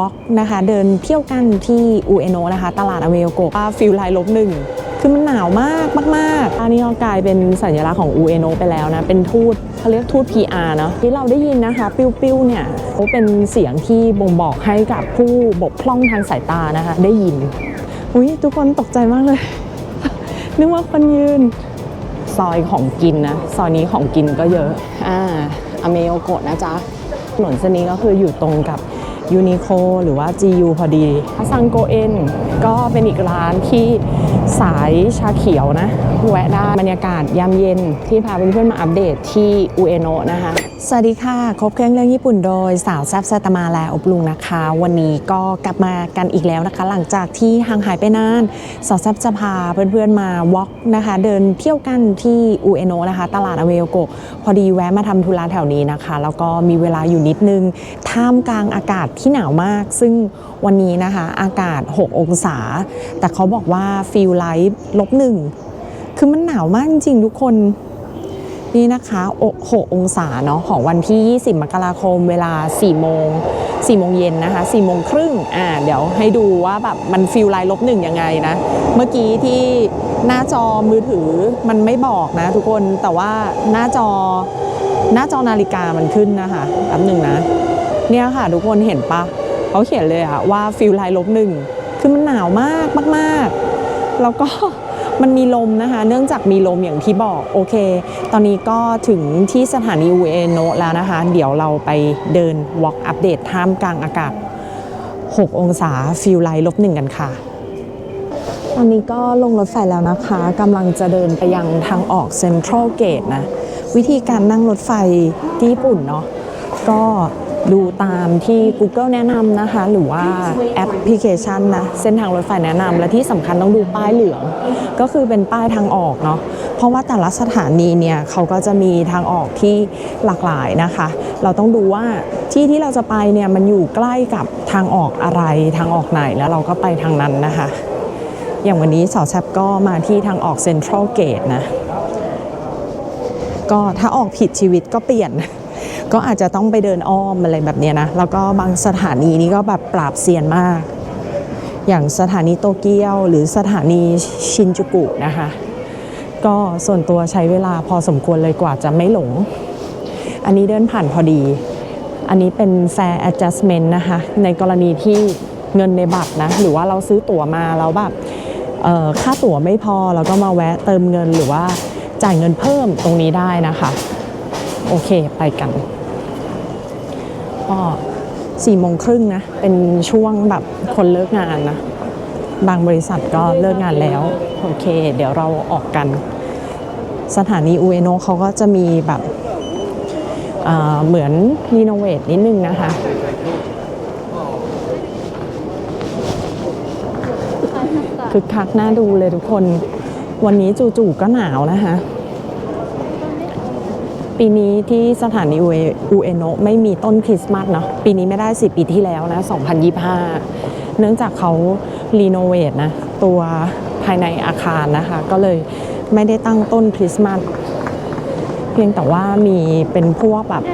วอกนะคะเดินเที่ยวกันที่อูเอโนนะคะ ตลาดอเวโกะฟิลไลน์ลบหนึ่งคือมันหนาวมากมากๆอันนี้ก็กลายเป็นสัญลักษณ์ของอูเอโนไปแล้วนะ เป็นทูตเขาเรียกทูต PR เนาะที่เราได้ยินนะคะ ปิ้วๆเนี่ยเขาเป็นเสียงที่บ่งบอกให้กับผู้บกพร่องทางสายตานะคะ ได้ยิน อุ้ยทุกคนตกใจมากเลย นึกว่าคนยืน ซอยของกินนะ ซอยนี้ของกินก็เยอะ อ่าอเมโอโกะนะจ๊ะถนนเส้นนี้ก็คืออยู่ตรงกับ ยูนิโคหรือว่า GU พอดีฮัซังโกเอ็นก็เป็นอีกร้านที่สายชาเขียวนะ แวะได้บรรยากาศยามเย็นที่พาเพื่อนๆมาอัปเดตที่อุเอโนะนะคะ สวัสดีค่ะ ครบเครื่องเรื่องญี่ปุ่นโดยสาวแซบไซตมาและอบลุงนะคะ วันนี้ก็กลับมากันอีกแล้วนะคะ หลังจากที่ห่างหายไปนาน สาวแซบจะพาเพื่อนๆมาวอล์กนะคะ เดินเที่ยวกันที่อุเอโนะนะคะ ตลาดอเวโกพอดีแวะมาทำธุระแถวนี้นะคะ แล้วก็มีเวลาอยู่นิดนึง ท่ามกลางอากาศที่หนาวมาก ซึ่งวันนี้นะคะ อากาศ 6 องศา แต่เขาบอกว่าฟิลไลท์ลบหนึ่งคือมันหนาวมากจริงๆทุกคน นี่นะคะ6องศาเนาะของวันที่ 20 มกราคมเวลา 4 โมง 4 โมงเย็นนะคะ4โมงครึ่งอ่าเดี๋ยวให้ดูว่าแบบมันฟิลไลน์ลบหนึ่งยังไงนะ เมื่อกี้ที่หน้าจอมือถือมันไม่บอกนะทุกคนแต่ว่าหน้าจอหน้าจอนาฬิกามันขึ้นนะคะแป๊บหนึ่งนะ เนี่ยค่ะทุกคนเห็นปะเขาเขียนเลยอะว่าฟิลไลน์ลบหนึ่งคือมันหนาวมากมาก ๆ แล้วก็ มันมีลมนะคะ เนื่องจากมีลมอย่างที่บอกโอเค ตอนนี้ก็ถึงที่สถานีอุเอโนะแล้วนะคะ เดี๋ยวเราไปเดิน walk อัปเดตท่ามกลางอากาศ 6 องศาฟิลไลท์ลบหนึ่งกันค่ะตอนนี้ก็ลงรถไฟแล้วนะคะกำลังจะเดินไปยังทางออกเซ็นทรัลเกตนะ วิธีการนั่งรถไฟที่ญี่ปุ่นเนาะก็ ดูตามที่ Google แนะนำนะคะ หรือว่าแอปพลิเคชันนะเส้นทางรถไฟแนะนำและที่สำคัญต้องดูป้ายเหลือง ก็คือเป็นป้ายทางออกเนาะเพราะว่าแต่ละสถานีเนี่ยเขาก็จะมีทางออกที่หลากหลายนะคะ เราต้องดูว่าที่ที่เราจะไปเนี่ยมันอยู่ใกล้กับทางออกอะไรทางออกไหนแล้วเราก็ไปทางนั้นนะคะ อย่างวันนี้สาวแซบก็มาที่ทางออกเซ็นทรัลเกตนะก็ถ้าออกผิดชีวิตก็เปลี่ยน ก็อาจจะต้องไปเดินอ้อมอะไรแบบนี้นะ แล้วก็บางสถานีนี่ก็แบบปราบเซียนมาก อย่างสถานีโตเกียวหรือสถานีชินจูกุนะคะ ก็ส่วนตัวใช้เวลาพอสมควรเลยกว่าจะไม่หลง อันนี้เดินผ่านพอดี อันนี้เป็น fair adjustment นะคะ ในกรณีที่เงินในบัตรนะ หรือว่าเราซื้อตั๋วมาแล้วแบบค่าตั๋วไม่พอเราก็มาแวะเติมเงินหรือว่าจ่ายเงินเพิ่มตรงนี้ได้นะคะ โอเคไปกัน ก็สี่โมงครึ่งนะ เป็นช่วงแบบคนเลิกงานนะ บางบริษัทก็เลิกงานแล้ว โอเค เดี๋ยวเราออกกัน สถานีอุเอโนเขาก็จะมีแบบเอ่อเหมือนรีโนเวทนิดนึงนะคะ คึกคักน่าดูเลยทุกคน วันนี้จู่ๆก็หนาวนะคะ ปีนี้ที่สถานีอุเอโนไม่มีต้นคริสต์มาสเนาะปีนี้ไม่ได้สิปีที่แล้วนะ 2025 เนื่องจากเขารีโนเวทนะตัวภายในอาคารนะคะ ก็เลยไม่ได้ตั้งต้นคริสต์มาสเพียงแต่ว่ามีเป็นพวกแบบ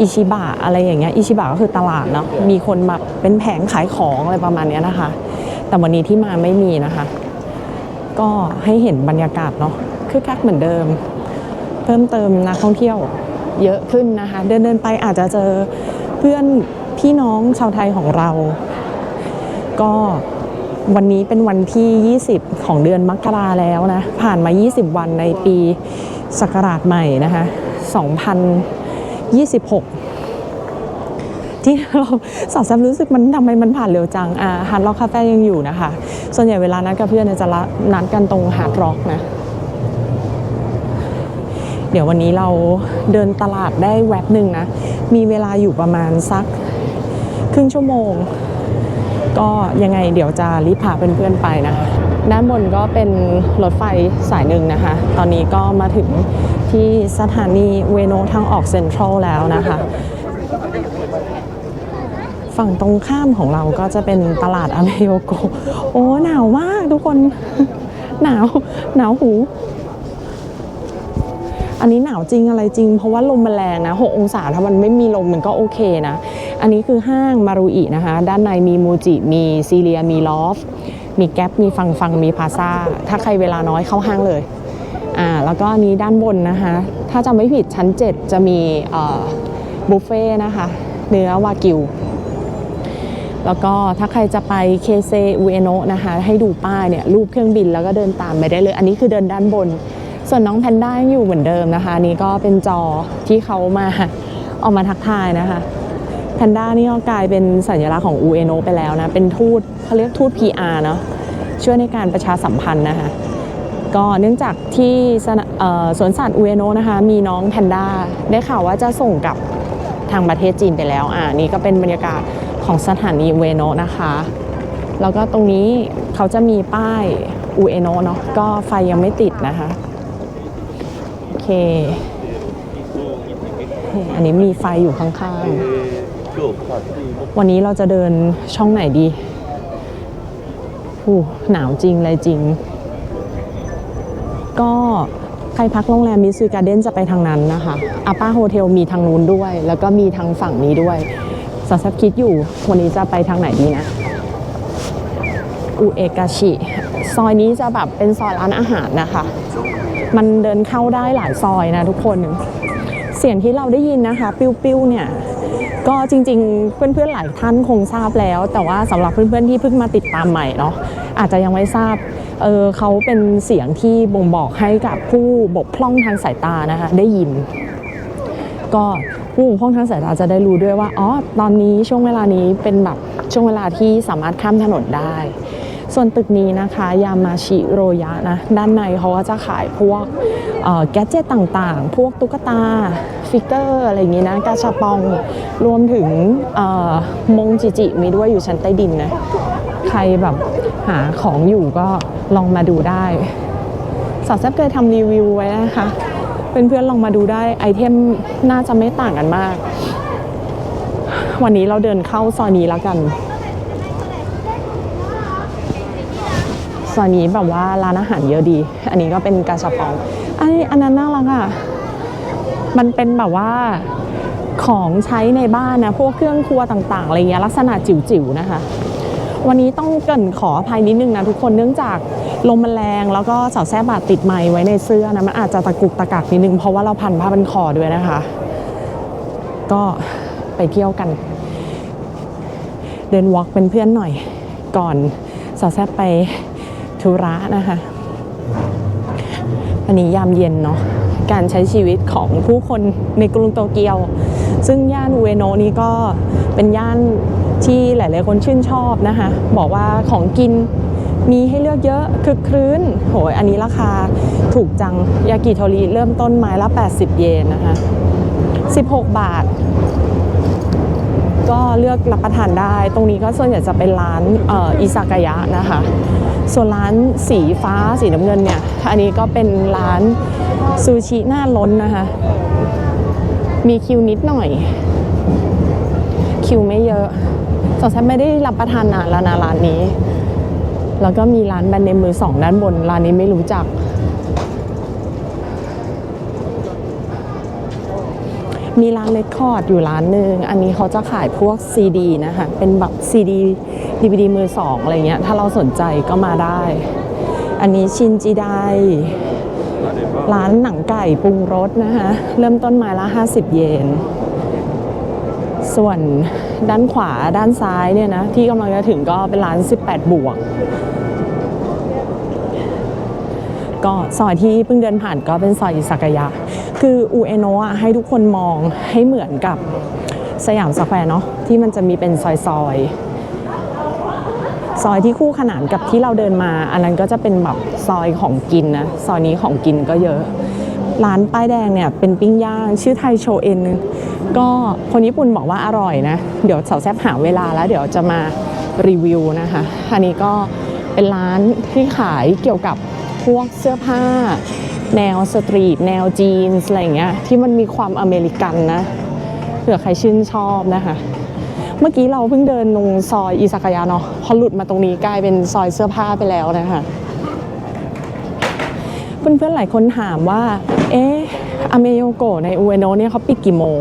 อิชิบะอะไรอย่างเงี้ยอิชิบะก็คือตลาดเนาะมีคนแบบเป็นแผงขายของอะไรประมาณเนี้ยนะคะ แต่วันนี้ที่มาไม่มีนะคะ ก็ให้เห็นบรรยากาศเนาะคึกคักเหมือนเดิม เพิ่มเติมนักท่องเที่ยวเยอะขึ้นนะคะ เดินเดินไปอาจจะเจอเพื่อนพี่น้องชาวไทยของเรา ก็วันนี้เป็นวันที่ 20 ของเดือนมกราแล้วนะ ผ่านมา 20 วันในปีศักราชใหม่นะคะ2026 ที่เราสาวแซมรู้สึกมันทำไมมันผ่านเร็วจังอ่าฮาร์ดร็อกคาเฟ่ยังอยู่นะคะ ส่วนใหญ่เวลานัดกับเพื่อนจะละนัดกันตรงฮาร์ดร็อกนะ เดี๋ยววันนี้เราเดินตลาดได้แวบหนึ่งนะ มีเวลาอยู่ประมาณสักครึ่งชั่วโมง ก็ยังไงเดี๋ยวจะรีบพาเพื่อนๆไปนะด้านบนก็เป็นรถไฟสายหนึ่งนะคะ ตอนนี้ก็มาถึงที่สถานีเวโนทางออกเซ็นทรัลแล้วนะคะ ฝั่งตรงข้ามของเราก็จะเป็นตลาดอเมโยโก โอ้ หนาวมากทุกคน หนาว หนาวหู อันนี้หนาวจริงอะไรจริง เพราะว่าลมมันแรงนะ6องศาถ้ามันไม่มีลมมันก็โอเคนะ อันนี้คือห้างมารุอินะคะ ด้านในมีมูจิ มีซีเรีย มีลอฟ มีแก๊ปมีฟังฟังมีพาซาถ้าใครเวลาน้อยเข้าห้างเลยอ่าแล้วก็อันนี้ด้านบนนะคะ ถ้าจำไม่ผิดชั้น 7 จะมีบุฟเฟ่นะคะ เนื้อวากิวแล้วก็ถ้าใครจะไปเคเซอุเอโนะนะคะ ให้ดูป้ายเนี่ยรูปเครื่องบินแล้วก็เดินตามไปได้เลย อันนี้คือเดินด้านบน ส่วนน้องแพนด้ายังอยู่เหมือนเดิมนะคะ นี่ก็เป็นจอที่เขามาออกมาทักทายนะคะแพนด้านี่ก็กลายเป็นสัญลักษณ์ของอูเอโนไปแล้วนะ เป็นทูตเขาเรียกทูต PR เนาะช่วยในการประชาสัมพันธ์นะคะ ก็เนื่องจากที่สวนสัตว์อูเอโนะนะคะ มีน้องแพนด้าได้ข่าวว่าจะส่งกลับทางประเทศจีนไปแล้ว อ่านี่ก็เป็นบรรยากาศของสถานีอูเอโนนะคะ แล้วก็ตรงนี้เขาจะมีป้ายอูเอโนเนาะก็ไฟยังไม่ติดนะคะ เค อันนี้มีไฟอยู่ข้างๆ วันนี้เราจะเดินช่องไหนดีอู้หนาวจริงเลยจริง ก็ใครพักโรงแรมมิสซูการ์เด้นจะไปทางนั้นนะคะอาป้าโฮเทลมีทางนู้นด้วย แล้วก็มีทางฝั่งนี้ด้วยสาวแซบคิดอยู่ วันนี้จะไปทางไหนดีนะอุเอกาชิ ซอยนี้จะแบบเป็นซอยร้านอาหารนะคะ มันเดินเข้าได้หลายซอยนะทุกคน เสียงที่เราได้ยินนะคะ ปิ้วๆเนี่ยก็จริงๆ เพื่อนๆหลายท่านคงทราบแล้ว แต่ว่าสำหรับเพื่อนๆที่เพิ่งมาติดตามใหม่เนาะอาจจะยังไม่ทราบเออเขาเป็นเสียงที่บ่งบอกให้กับผู้บกพร่องทางสายตานะคะได้ยิน ก็ผู้บกพร่องทางสายตาจะได้รู้ด้วยว่าอ๋อตอนนี้ช่วงเวลานี้เป็นแบบช่วงเวลาที่สามารถข้ามถนนได้ ส่วนตึกนี้นะคะยามาชิโรยะนะด้านในเขาก็จะขายพวกแกดเจิตต่างๆ พวกตุ๊กตาฟิกเกอร์อะไรอย่างงี้นะกาชาปองรวมถึงมงจิจิมีด้วยอยู่ชั้นใต้ดินนะใครแบบหาของอยู่ก็ลองมาดูได้สาวแซบเคยทำรีวิวไว้นะคะเพื่อนๆลองมาดูได้ไอเทมน่าจะไม่ต่างกันมาก วันนี้เราเดินเข้าซอยนี้แล้วกัน ซอยนี้แบบว่าร้านอาหารเยอะดี อันนี้ก็เป็นกาชาปองอันนี้อันนั้นน่ารักอะ มันเป็นแบบว่าของใช้ในบ้านนะพวกเครื่องครัวต่างๆอะไรเงี้ยลักษณะจิ๋วๆนะคะ วันนี้ต้องเกินขออภัยนิดนึงนะทุกคนเนื่องจากลมมันแรงแล้วก็สาวแซ่บาดติดไม้ไว้ในเสื้อนะมันอาจจะตะกุกตะกักนิดนึงเพราะว่าเราพันผ้าพันคอด้วยนะคะ ก็ไปเที่ยวกัน เดินวอล์กเป็นเพื่อนหน่อยก่อนสาวแซ่บไป ธุระนะคะอันนี้ยามเย็นเนาะการใช้ชีวิตของผู้คนในกรุงโตเกียว ซึ่งย่านอุเอโนะนี้ก็เป็นย่านที่หลาย ๆ คนชื่นชอบนะคะ บอกว่าของกินมีให้เลือกเยอะคึกครื้นโหยอันนี้ราคาถูกจังยากิโทริเริ่มต้นไม้ละ 80 เยนนะคะ 16 บาท ก็เลือกรับประทานได้ ตรงนี้ก็ส่วนใหญ่จะเป็นร้านอิซากายะนะคะ ส่วนร้านสีฟ้าสีน้ำเงินเนี่ยอันนี้ก็เป็นร้านซูชิหน้าล้นนะคะ มีคิวนิดหน่อย คิวไม่เยอะสงสัยไม่ได้รับประทานนานแล้วนะร้านนี้ แล้วก็มีร้านแบรนด์เนมมือสองด้านบน ร้านนี้ไม่รู้จัก มีร้านเลคคอร์ดอยู่ร้านหนึ่งอันนี้เขาจะขายพวกซีดีนะคะเป็นแบบซีดีดีวดีมือสองอะไรเงี้ยถ้าเราสนใจก็มาได้ อันนี้ชินจิไดร้านหนังไก่ปรุงรสนะคะเริ่มต้นไม้ละ 50 เยน ส่วนด้านขวาด้านซ้ายเนี่ยนะที่กำลังจะถึงก็เป็นร้าน 18 บวก ก็ซอยที่เพิ่งเดินผ่านก็เป็นซอยอิซากายะ คืออูเอโนะให้ทุกคนมองให้เหมือนกับสยามสแควร์เนาะที่มันจะมีเป็นซอยซอยซอยที่คู่ขนานกับที่เราเดินมา อันนั้นก็จะเป็นแบบซอยของกินนะซอยนี้ของกินก็เยอะ ร้านป้ายแดงเนี่ยเป็นปิ้งย่างชื่อไทยโชเอ็นก็คนญี่ปุ่นบอกว่าอร่อยนะ เดี๋ยวสาวแซบหาเวลาแล้ว เดี๋ยวจะมารีวิวนะคะอันนี้ก็เป็นร้านที่ขายเกี่ยวกับพวกเสื้อผ้า แนวสตรีทแนวจีนอะไรอย่างเงี้ยที่มันมีความอเมริกันนะเผื่อใครชื่นชอบนะคะ เมื่อกี้เราเพิ่งเดินลงซอยอิซากายะเนาะพอหลุดมาตรงนี้กลายเป็นซอยเสื้อผ้าไปแล้วนะคะเพื่อนๆหลายคนถามว่า เอ๊ะอเมโยโกในอูเอโนเนี่ยเขาปิดกี่โมง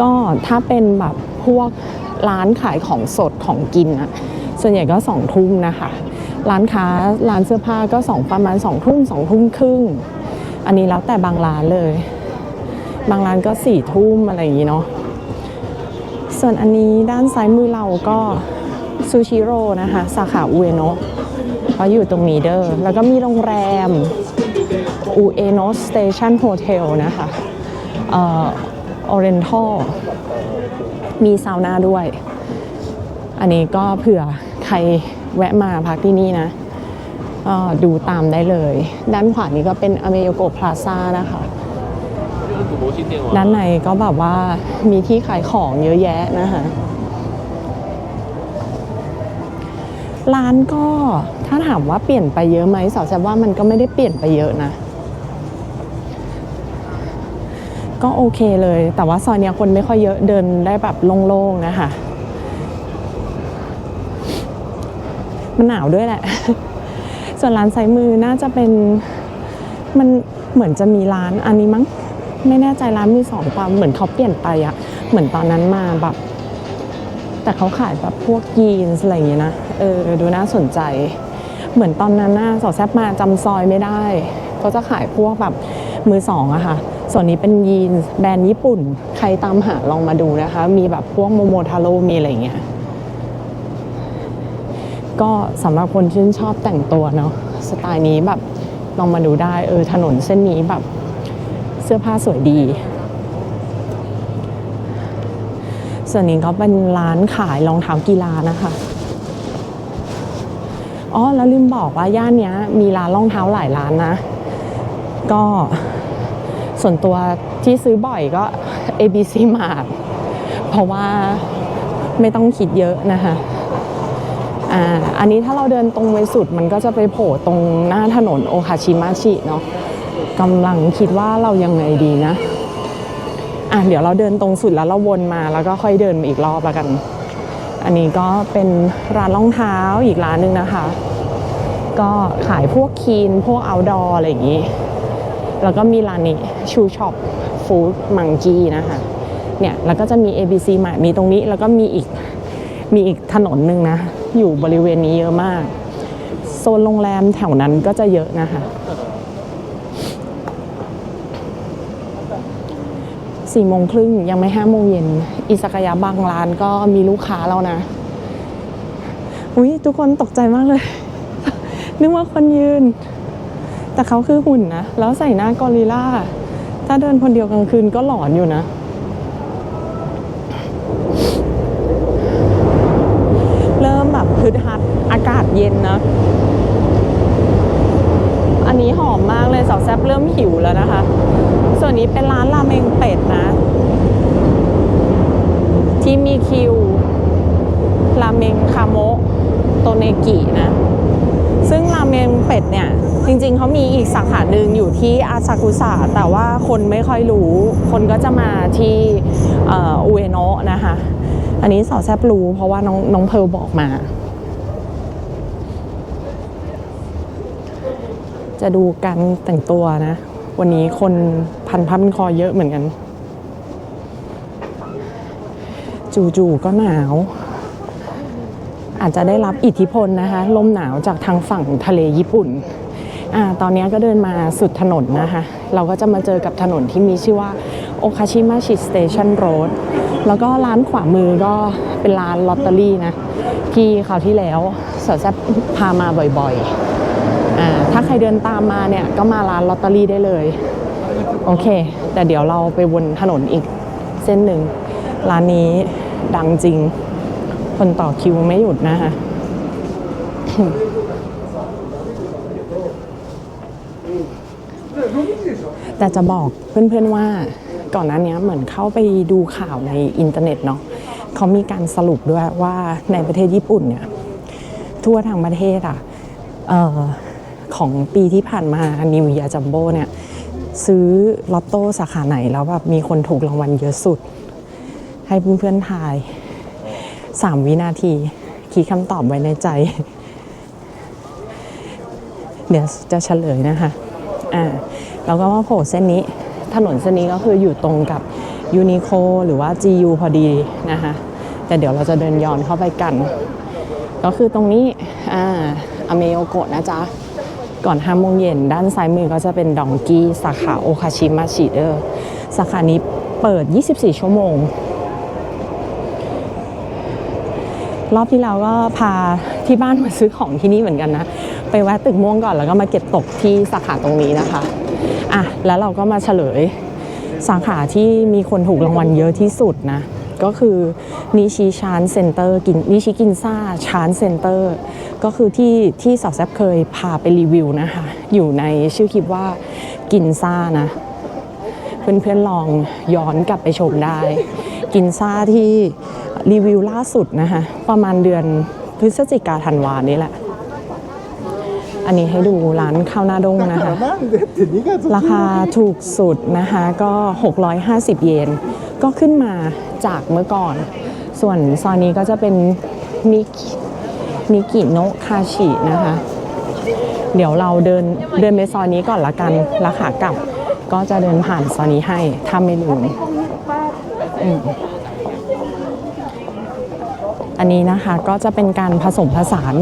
ก็ถ้าเป็นแบบพวกร้านขายของสดของกินอะส่วนใหญ่ก็สองทุ่มนะคะ ร้านค้าร้านเสื้อผ้าก็สองประมาณสองทุ่มสองทุ่มครึ่ง อันนี้แล้วแต่บางร้านเลย บางร้านก็สี่ทุ่มอะไรอย่างนี้เนาะส่วนอันนี้ด้านซ้ายมือเราก็ซูชิโร่นะคะ สาขาอุเอโนะเขาอยู่ตรงนี้เด้อแล้วก็มีโรงแรมอุเอโนะสเตชันโฮเทลนะคะเอ่อออเรนทัลมีซาวน่าด้วย อันนี้ก็เผื่อใคร แวะมาพักที่นี่นะดูตามได้เลย ด้านขวานี้ก็เป็นอเมโยโกพลาซ่านะคะ ด้านในก็แบบว่ามีที่ขายของเยอะแยะนะคะร้านก็ถ้าถามว่าเปลี่ยนไปเยอะไหมสาวแซว่ามันก็ไม่ได้เปลี่ยนไปเยอะนะ ก็โอเคเลย แต่ว่าซอยนี้คนไม่ค่อยเยอะเดินได้แบบโล่งๆนะคะ มันหนาวด้วยแหละ ส่วนร้านซ้ายมือน่าจะเป็นมันเหมือนจะมีร้านอันนี้มั้ง ไม่แน่ใจร้านมือสองป่ะเหมือนเขาเปลี่ยนไปอะเหมือนตอนนั้นมาแบบ แต่เขาขายแบบพวกยีนส์อะไรอย่างเงี้ยนะเออดูน่าสนใจ เหมือนตอนนั้นน่ะสอแซบมาจำซอยไม่ได้เขาจะขายพวกแบบมือสองอะค่ะส่วนนี้เป็นยีนส์แบรนด์ญี่ปุ่น ใครตามหาลองมาดูนะคะ มีแบบพวกโมโมทาโร่มีอะไรอย่างเงี้ย ก็สำหรับคนชื่นชอบแต่งตัวเนาะสไตล์นี้แบบลองมาดูได้เออถนนเส้นนี้แบบเสื้อผ้าสวยดี ส่วนนี้ก็เป็นร้านขายรองเท้ากีฬานะคะอ๋อแล้วลืมบอกว่าย่านนี้มีร้านรองเท้าหลายร้านนะ ก็ส่วนตัวที่ซื้อบ่อยก็ ABC Mart เพราะว่าไม่ต้องคิดเยอะนะคะ อ่าอันนี้ถ้าเราเดินตรงไปสุดมันก็จะไปโผล่ตรงหน้าถนนโอคาชิมาชิเนาะกำลังคิดว่าเรายังไงดีนะอะเดี๋ยวเราเดินตรงสุดแล้วเราวนมาแล้วก็ค่อยเดินมาอีกรอบแล้วกัน อันนี้ก็เป็นร้านรองเท้าอีกร้านหนึ่งนะคะ ก็ขายพวกคีนพวก outdoor อะไรอย่างนี้ แล้วก็มีร้านนี้ชูช็อปฟู้ดมังกี้นะคะเนี่ยแล้วก็จะมี ABC มามีตรงนี้แล้วก็มีอีกมีอีกถนนหนึ่งนะ อยู่บริเวณนี้เยอะมาก โซนโรงแรมแถวนั้นก็จะเยอะนะคะสี่โมงครึ่งยังไม่ห้าโมงเย็นอิสกายะบางร้านก็มีลูกค้าแล้วนะอุ้ยทุกคนตกใจมากเลย นึกว่าคนยืน แต่เขาคือหุ่นนะ แล้วใส่หน้ากอริลล่า ถ้าเดินคนเดียวกลางคืนก็หลอนอยู่นะ เริ่มแบบฮึดฮัดอากาศเย็นนะ อันนี้หอมมากเลยสาวแซบเริ่มหิวแล้วนะคะ ส่วนนี้ เป็นร้านราเมงเป็ดนะ ที่มีคิวราเมงคาโมะโตเนกินะ ซึ่งราเมงเป็ดเนี่ย จริงๆ เขามีอีกสาขาหนึ่งอยู่ที่อาซากุสะแต่ว่าคนไม่ค่อยรู้ คนก็จะมาที่อุเอโนะนะคะ อันนี้สาวแซบรู้เพราะว่าน้องน้องเพร์ลบอกมา จะดูการแต่งตัวนะ วันนี้คนพันพันคอเยอะเหมือนกัน จู่ๆก็หนาว อาจจะได้รับอิทธิพลนะคะ ลมหนาวจากทางฝั่งทะเลญี่ปุ่นอตอนนี้ก็เดินมาสุดถนนนะคะ เราก็จะมาเจอกับถนนที่มีชื่อว่าโอคาชิมาชิสเตชันโรดแล้วก็ร้านขวามือก็เป็นร้านลอตเตอรี่นะ ที่คราวที่แล้วสาวแซบพามาบ่อยๆ ถ้าใครเดินตามมาเนี่ยก็มาร้านลอตเตอรี่ได้เลย โอเค แต่เดี๋ยวเราไปวนถนนอีกเส้นหนึ่ง ร้านนี้ดังจริง คนต่อคิวไม่หยุดนะคะแต่จะบอกเพื่อนๆว่าก่อนหน้านี้เหมือนเข้าไปดูข่าวในอินเทอร์เน็ตเนาะเขามีการสรุปด้วยว่าในประเทศญี่ปุ่นเนี่ย ทั่วทางประเทศอะ ของปีที่ผ่านมานิวยาจัมโบ้เนี่ยซื้อลอตโต้สาขาไหนแล้วแบบมีคนถูกรางวัลเยอะสุด ให้เพื่อนๆทาย 3 วินาทีคิดคำตอบไว้ในใจ เดี๋ยวจะเฉลยนะคะอ่าแล้วก็มาโผล่เส้นนี้ถนนเส้นนี้ก็คืออยู่ตรงกับยูนิโคหรือว่า GU พอดีนะคะแต่เดี๋ยวเราจะเดินย้อนเข้าไปกัน ก็คือตรงนี้อ่าอเมโอโกะนะจ๊ะ ก่อนห้าโมงเย็นด้านซ้ายมือก็จะเป็นดองกี้สาขาโอคาชิมาชิเดอร์สาขานี้เปิด 24 ชั่วโมง รอบที่แล้วก็พาที่บ้านมาซื้อของที่นี่เหมือนกันนะ ไปแวะตึกม่วงก่อนแล้วก็มาเก็บตกที่สาขาตรงนี้นะคะอะแล้วเราก็มาเฉลยสาขาที่มีคนถูกรางวัลเยอะที่สุดนะ ก็คือนิชิชานเซ็นเตอร์กินนิชิกินซ่าชานเซ็นเตอร์ก็คือที่ที่สาวแซบเคยพาไปรีวิวนะคะ อยู่ในชื่อคลิปว่ากินซ่านะ เพื่อนๆลองย้อนกลับไปชมได้ กินซ่าที่รีวิวล่าสุดนะคะ ประมาณเดือนพฤศจิกาธันวานี้แหละ อันนี้ให้ดูร้านข้าวหน้าดงนะคะ ราคาถูกสุดนะคะก็ 650 เยน ก็ขึ้นมาจากเมื่อก่อน ส่วนซอยนี้ก็จะเป็นมินิกิโนคาชินะคะ เดี๋ยวเราเดินเดินไปซอยนี้ก่อนละกันราคากลับ ก็จะเดินผ่านซอยนี้ให้ถ้าไม่ลืมอันนี้นะคะก็จะเป็นการผสมผสาน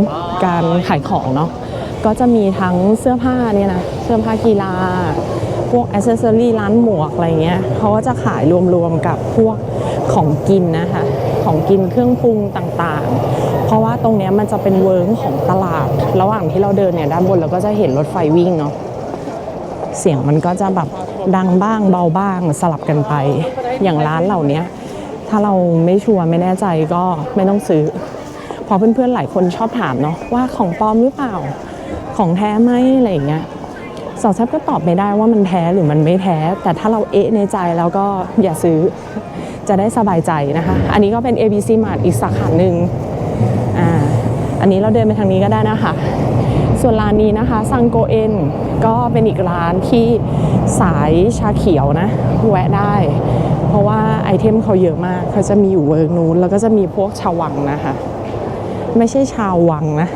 การขายของเนาะ ก็จะมีทั้งเสื้อผ้าเนี่ยนะเสื้อผ้ากีฬา พวกอ c เซอรี่ร้านหมวกอะไรเงี้ยเขาก็จะขายรวมๆกับพวกของกินนะคะของกินเครื่องปรุงต่างๆ เพราะว่าตรงนี้มันจะเป็นเวิร์กของตลาด ระหว่างที่เราเดินเนี่ยด้านบนเราก็จะเห็นรถไฟวิ่งเนาะเสียงมันก็จะแบบดังบ้างเบาบ้างสลับกันไป อย่างร้านเหล่านี้ถ้าเราไม่ชัวร์ไม่แน่ใจก็ไม่ต้องซื้อเพอเพื่อนๆหลายคนชอบถามเนาะว่าของปลอมหรือเปล่า ของแท้ไหมอะไรอย่างเงี้ยสาวแซบก็ตอบไม่ได้ว่ามันแท้หรือมันไม่แท้ แต่ถ้าเราเอะในใจแล้วก็อย่าซื้อจะได้สบายใจนะคะ อันนี้ก็เป็น ABC Mart อีกสาขาหนึ่งอ่าอันนี้เราเดินไปทางนี้ก็ได้นะคะ ส่วนร้านนี้นะคะซังโกเอ็นก็เป็นอีกร้านที่สายชาเขียวนะแวะได้ เพราะว่าไอเทมเขาเยอะมากเขาจะมีอยู่เวิร์กนู้นแล้วก็จะมีพวกชาววังนะคะ ไม่ใช่ชาววังนะ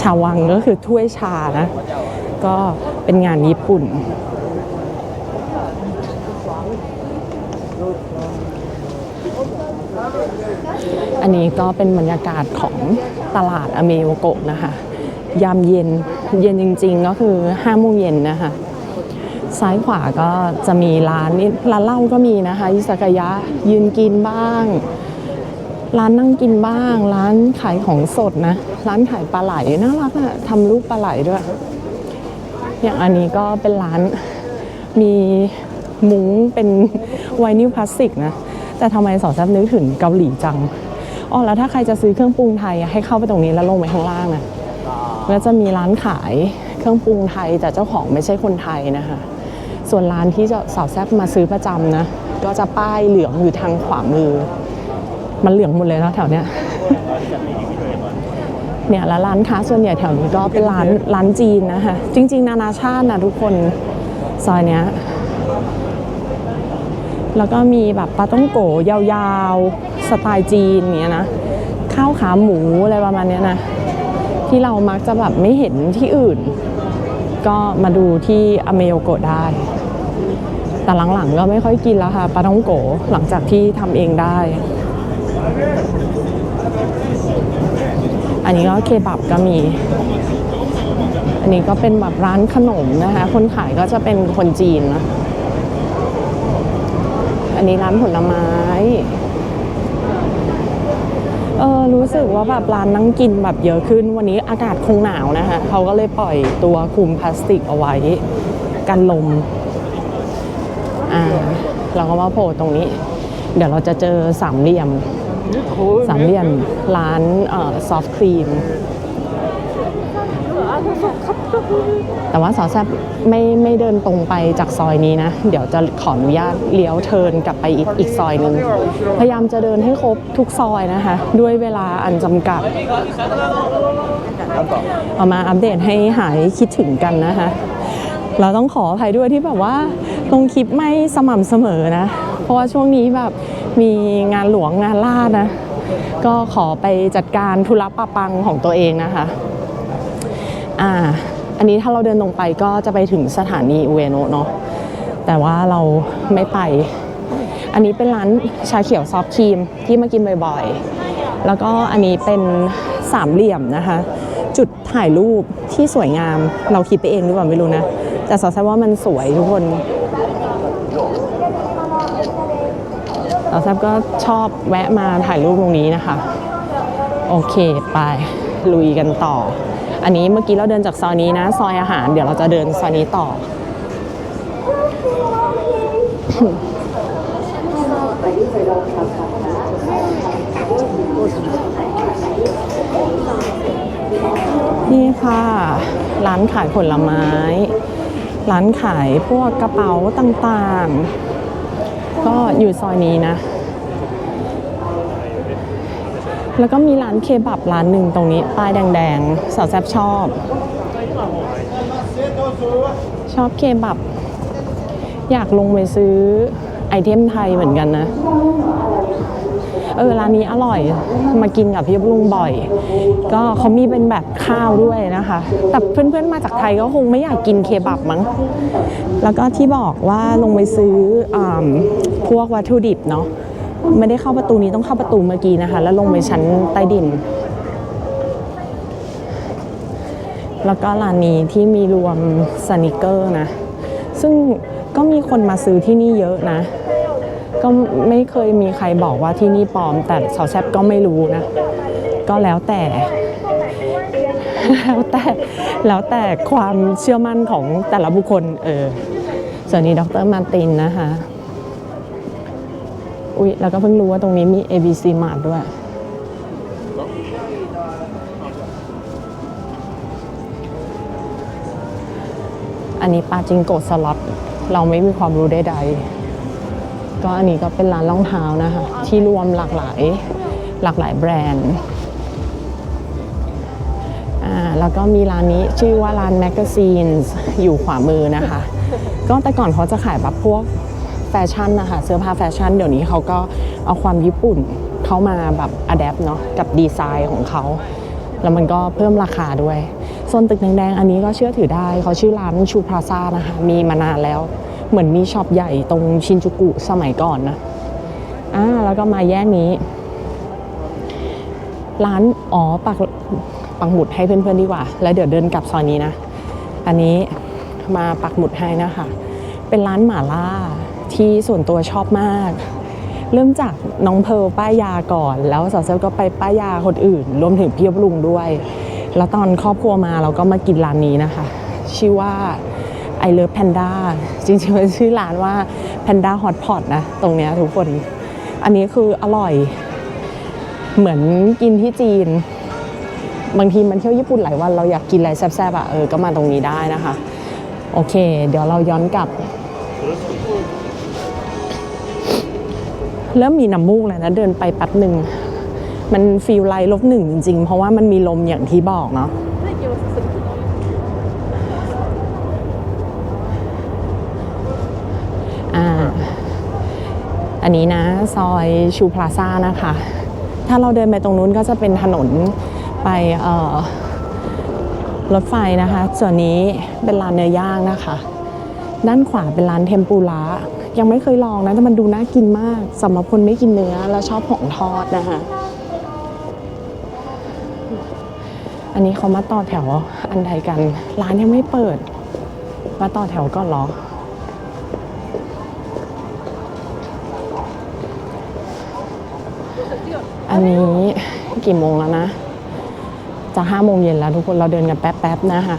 ชาวังก็คือถ้วยชานะ ก็เป็นงานญี่ปุ่น อันนี้ก็เป็นบรรยากาศของตลาดอเมโวโกะนะคะ ยามเย็นเย็นจริงๆ ก็คือ5โมงเย็นนะคะ ซ้ายขวาก็จะมีร้านนี่ร้านเหล้าก็มีนะคะ อิสกายะยืนกินบ้าง ร้านนั่งกินบ้าง ร้านขายของสดนะ ร้านขายปลาไหลน่ารักอะทำรูปปลาไหลด้วย อย่างอันนี้ก็เป็นร้านมีมุ้งเป็นไวนิลพลาสติกนะ แต่ทำไมสอนแซบนึกถึงเกาหลีจังอ๋อแล้วถ้าใครจะซื้อเครื่องปรุงไทยให้เข้าไปตรงนี้แล้วลงไปข้างล่างนะแล้วจะมีร้านขายเครื่องปรุงไทยแต่เจ้าของไม่ใช่คนไทยนะคะ ส่วนร้านที่จะสาวแซบมาซื้อประจำนะ ก็จะป้ายเหลืองอยู่ทางขวามือ มันเหลืองหมดเลยนะแถวเนี้ยเนี่ยแล้วร้านค้าส่วนใหญ่แถวนี้ก็เป็นร้านร้านจีนนะคะจริง ๆ นานาชาตินะทุกคนซอยเนี้ยแล้วก็มีแบบปลาต้องโกยาวๆ สไตล์จีนเนี้ยนะข้าวขาหมูอะไรประมาณเนี้ยนะที่เรามักจะแบบไม่เห็นที่อื่น ก็มาดูที่อเมโยโกได้ แต่หลังๆก็ไม่ค่อยกินแล้วค่ะปลาต้องโกหลังจากที่ทำเองได้ อันนี้ก็เคบับก็มี อันนี้ก็เป็นแบบร้านขนมนะคะ คนขายก็จะเป็นคนจีนนะอันนี้ร้านผลไม้เออรู้สึกว่าแบบร้านนั่งกินแบบเยอะขึ้น วันนี้อากาศคงหนาวนะคะเขาก็เลยปล่อยตัวคลุมพลาสติกเอาไว้ กันลม อ่า เราก็มาโผล่ตรงนี้ เดี๋ยวเราจะเจอสามเหลี่ยม สามเหลี่ยมร้านซอฟต์ครีมแต่ว่าสาวแซบไม่ไม่เดินตรงไปจากซอยนี้นะ เดี๋ยวจะขออนุญาตเลี้ยวเทินกลับไปอีกอีกซอยหนึ่งพยายามจะเดินให้ครบทุกซอยนะคะ ด้วยเวลาอันจำกัดเอามาอัปเดตให้หายคิดถึงกันนะคะ เราต้องขออภัยด้วยที่แบบว่าลงคลิปไม่สม่ำเสมอนะ เพราะว่าช่วงนี้แบบมีงานหลวงงานลาดนะ ก็ขอไปจัดการธุระปะปังของตัวเองนะคะอ่าอันนี้ถ้าเราเดินตรงไปก็จะไปถึงสถานีอุเอโนะเนาะแต่ว่าเราไม่ไป อันนี้เป็นร้านชาเขียวซอฟต์ครีมที่มากินบ่อยๆ แล้วก็อันนี้เป็นสามเหลี่ยมนะคะ จุดถ่ายรูปที่สวยงามเราคิดไปเองหรือเปล่าไม่รู้นะ แต่สาวแซว่ามันสวยทุกคน สาวแซบก็ชอบแวะมาถ่ายรูปตรงนี้นะคะ โอเคไปลุยกันต่อ อันนี้เมื่อกี้เราเดินจากซอยนี้นะ ซอยอาหารเดี๋ยวเราจะเดินซอยนี้ต่อ นี่ค่ะ ร้านขายผลไม้ ร้านขายพวกกระเป๋าต่างๆ ก็อยู่ซอยนี้นะ แล้วก็มีร้านเคบับร้านหนึ่งตรงนี้ ป้ายแดงๆ สาวแซบชอบ ชอบเคบับ อยากลงไปซื้อไอเทมไทยเหมือนกันนะ เออร้านนี้อร่อยมากินกับพี่ลุงบ่อย ก็เขามีเป็นแบบข้าวด้วยนะคะ แต่เพื่อนๆมาจากไทยก็คงไม่อยากกินเคบับมั้งแล้วก็ที่บอกว่าลงไปซื้ออพวกวัตถุดิบเนาะไม่ได้เข้าประตูนี้ต้องเข้าประตูเมื่อกี้นะคะ แล้วลงไปชั้นใต้ดิน แล้วก็ร้านนี้ที่มีรวมสนิเกอร์นะ ซึ่งก็มีคนมาซื้อที่นี่เยอะนะ ก็ไม่เคยมีใครบอกว่าที่นี่ปลอม แต่สาวแซบก็ไม่รู้นะ ก็แล้วแต่แล้วแต่แล้วแต่ความเชื่อมั่นของแต่ละบุคคลเออส่วนนี้ดรมาร์ตินนะคะอุ๊ยแล้วก็เพิ่งรู้ว่าตรงนี้มี ABC Mart ด้วย อันนี้ปาจิงโกสล็อตเราไม่มีความรู้ใดๆ ก็อันนี้ก็เป็นร้านรองเท้านะคะ ที่รวมหลากหลายหลากหลายแบรนด์อ่าแล้วก็มีร้านนี้ชื่อว่าร้าน Magazines อยู่ขวามือนะคะ ก็แต่ก่อนเขาจะขายแบบพวกแฟชั่นนะคะเสื้อผ้าแฟชั่นเดี๋ยวนี้เขาก็เอาความญี่ปุ่นเข้ามาแบบอัดแอปเนาะกับดีไซน์ของเขา แล้วมันก็เพิ่มราคาด้วยโซนตึกแดงๆอันนี้ก็เชื่อถือได้เขาชื่อร้านชูพลาซ่านะคะ มีมานานแล้ว เหมือนมีช็อปใหญ่ตรงชินจูกุสมัยก่อนนะอ่าแล้วก็มาแยกนี้ ร้านอ๋อปักปักหมุดให้เพื่อนๆดีกว่า แล้วเดี๋ยวเดินกลับซอยนี้นะ อันนี้มาปักหมุดให้นะคะ เป็นร้านหม่าล่าที่ส่วนตัวชอบมาก เริ่มจากน้องเพลป้ายยาก่อน แล้วสาวเซลก็ไปป้ายยาคนอื่น รวมถึงพี่ยบลุงด้วย แล้วตอนครอบครัวมาเราก็มากินร้านนี้นะคะ ชื่อว่า I Love Panda จริงๆมันชื่อร้านว่า Panda Hot Pot นะ ตรงเนี้ยทุกคน อันนี้คืออร่อย เหมือนกินที่จีน บางทีมันเที่ยวญี่ปุ่นหลายวัน เราอยากกินอะไรแซ่บๆอะเออก็มาตรงนี้ได้นะคะ โอเค เดี๋ยวเราย้อนกลับ เริ่มมีน้ำมูกแล้วนะ เดินไปแป๊บหนึ่ง มันฟีลไลท์ลบหนึ่งจริงๆ เพราะว่ามันมีลมอย่างที่บอกเนาะ อันนี้นะซอยชูพลาซ่านะคะ ถ้าเราเดินไปตรงนู้นก็จะเป็นถนนไปรถไฟนะคะ ส่วนนี้เป็นร้านเนื้อย่างนะคะ ด้านขวาเป็นร้านเทมปุระยังไม่เคยลองนะแต่มันดูน่ากินมากสำหรับคนไม่กินเนื้อแล้วชอบของทอดนะคะอันนี้เขามาต่อแถวอันใดกัน ร้านยังไม่เปิด มาต่อแถวก่อนหรอ อันนี้กี่โมงแล้วนะ จะห้าโมงเย็นแล้วทุกคนเราเดินกันแป๊บๆนะคะ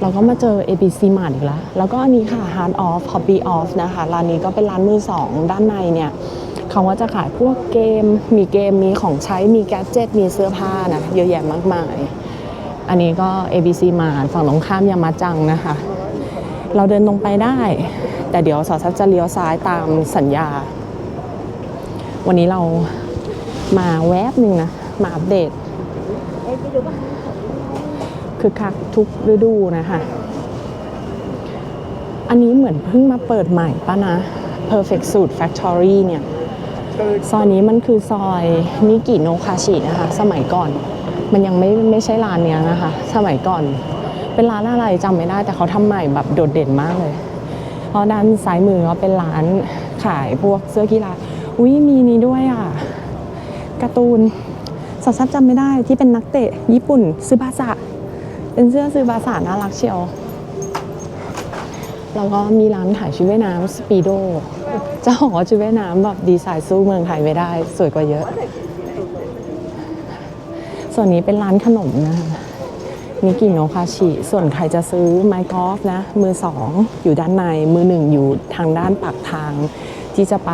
เราก็มาเจอ ABC Mart อีกแล้ว แล้วก็อันนี้ค่ะ Hard Off Hobby Off นะคะ ร้านนี้ก็เป็นร้านมือสอง ด้านในเนี่ยเขาก็จะขายพวกเกม มีเกม มีของใช้ มีแกดเจิตมีเสื้อผ้านะ เยอะแยะมากมาย อันนี้ก็ ABC Mart ฝั่งตรงข้ามยามาจังนะคะ เราเดินตรงไปได้ แต่เดี๋ยวสอซับจะเลี้ยวซ้ายตามสัญญา วันนี้เรามาแวบหนึ่งนะ มาอัปเดต คือคักทุกฤดูนะคะอันนี้เหมือนเพิ่งมาเปิดใหม่ป่ะนะ Perfect Suit Factory เนี่ย ซอยนี้มันคือซอยนิกิโนคาชินะคะ สมัยก่อน มันยังไม่ไม่ใช่ร้านเนี้ยนะคะ สมัยก่อน เป็นร้านอะไรจำไม่ได้แต่เขาทำใหม่แบบโดดเด่นมากเลย เพราะด้านซ้ายมือก็เป็นร้านขายพวกเสื้อกีฬาอุ้ยมีนี้ด้วยอะการ์ตูนสาวซับจำไม่ได้ที่เป็นนักเตะญี่ปุ่นซึบาสะเป็นเสื้อซึบาสะน่ารักเชียวแล้วก็มีร้านขายชุดว่ายน้ำสปีโดเจ้าของชุดว่ายน้ำแบบดีไซน์สู้เมืองไทยไม่ได้ สวยกว่าเยอะ ส่วนนี้เป็นร้านขนมนะคะ นิกิโนคาชิ ส่วนใครจะซื้อไม้กอล์ฟนะ มือสองอยู่ด้านใน มือหนึ่งอยู่ทางด้านปากทางที่จะไป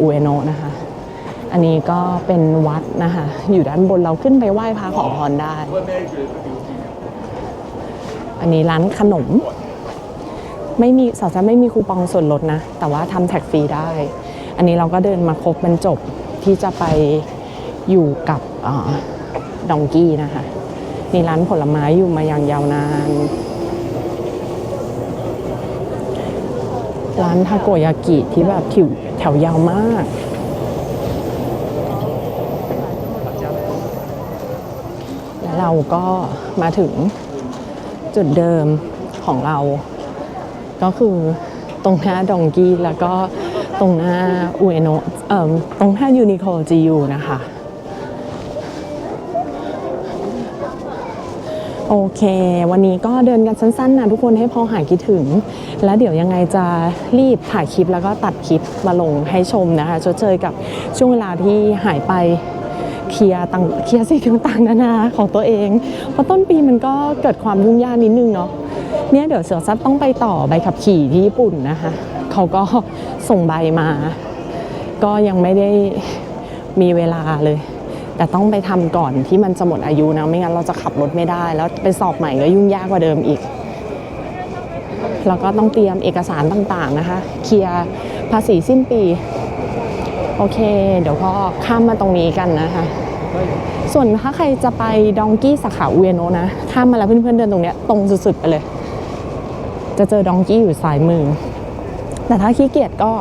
อุเอโนะนะคะ อันนี้ก็เป็นวัดนะคะ อยู่ด้านบนเราขึ้นไปไหว้พระขอพรได้ อันนี้ร้านขนม ไม่มีสาวจะไม่มีคูปองส่วนลดนะ แต่ว่าทำแท็กฟรีได้ อันนี้เราก็เดินมาครบบรรจบที่จะไปอยู่กับดองกี้นะคะ นี่ร้านผลไม้อยู่มาอย่างยาวนาน ร้านทาโกยากิที่แบบถิวแถวยาวมาก แล้วเราก็มาถึงจุดเดิมของเรา ก็คือตรงหน้าดองกี้แล้วก็ตรงหน้าอุเอโนะเอ่อตรงหน้ายูนิโคจียูนะคะ โอเค วันนี้ก็เดินกันสั้นๆนะทุกคนให้พอหายคิดถึง แล้วเดี๋ยวยังไงจะรีบถ่ายคลิปแล้วก็ตัดคลิปมาลงให้ชมนะคะชดเชยกับช่วงเวลาที่หายไปเคลียร์ต่างเคลียร์สิ่งต่างๆนานาของตัวเอง เพราะต้นปีมันก็เกิดความยุ่งยากนิดนึงเนาะเนี่ยเดี๋ยวเสือซับต้องไปต่อใบขับขี่ที่ญี่ปุ่นนะคะ เขาก็ส่งใบมา ก็ยังไม่ได้มีเวลาเลย แต่ต้องไปทำก่อนที่มันจะหมดอายุนะ ไม่งั้นเราจะขับรถไม่ได้ แล้วไปสอบใหม่ก็ยุ่งยากกว่าเดิมอีก แล้วก็ต้องเตรียมเอกสารต่างๆนะคะ เคลียร์ภาษีสิ้นปี โอเค เดี๋ยวก็ข้ามมาตรงนี้กันนะคะ ส่วนถ้าใครจะไปดองกี้สาขาเอโนนะ ข้ามมาแล้วเพื่อนๆเดินตรงเนี้ยตรงสุดๆไปเลย จะเจอดองกี้อยู่ซ้ายมือ แต่ถ้าขี้เกียจก็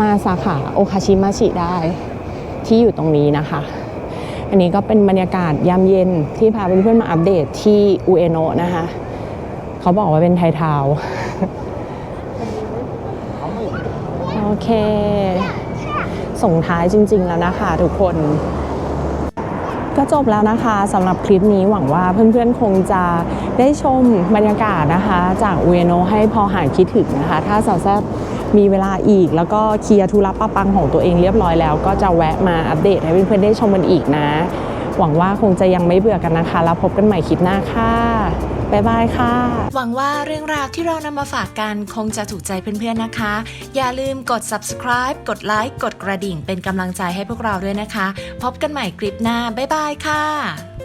มาสาขาโอคาชิมาชิได้ ที่อยู่ตรงนี้นะคะ อันนี้ก็เป็นบรรยากาศยามเย็นที่พาเพื่อนๆมาอัปเดตที่อุเอโนะนะคะ เขาบอกว่าเป็นไทยทาวโอเค ส่งท้ายจริง ๆ แล้วนะคะทุกคน ก็จบแล้วนะคะสำหรับคลิปนี้หวังว่าเพื่อนๆคงจะได้ชมบรรยากาศนะคะ จากอุเอโนะให้พอหายคิดถึงนะคะ ถ้าสาวแซบ มีเวลาอีก แล้วก็เคลียร์ธุระปะปังของตัวเองเรียบร้อยแล้ว ก็จะแวะมาอัปเดตให้เพื่อนๆได้ชมกันอีกนะ หวังว่าคงจะยังไม่เบื่อกันนะคะ แล้วพบกันใหม่คลิปหน้าค่ะบายบายค่ะ หวังว่าเรื่องราวที่เรานำมาฝากกันคงจะถูกใจเพื่อนๆนะคะ อย่าลืมกด subscribe กดไลค์กดกระดิ่งเป็นกำลังใจให้พวกเราด้วยนะคะ พบกันใหม่คลิปหน้า บ๊ายบายค่ะ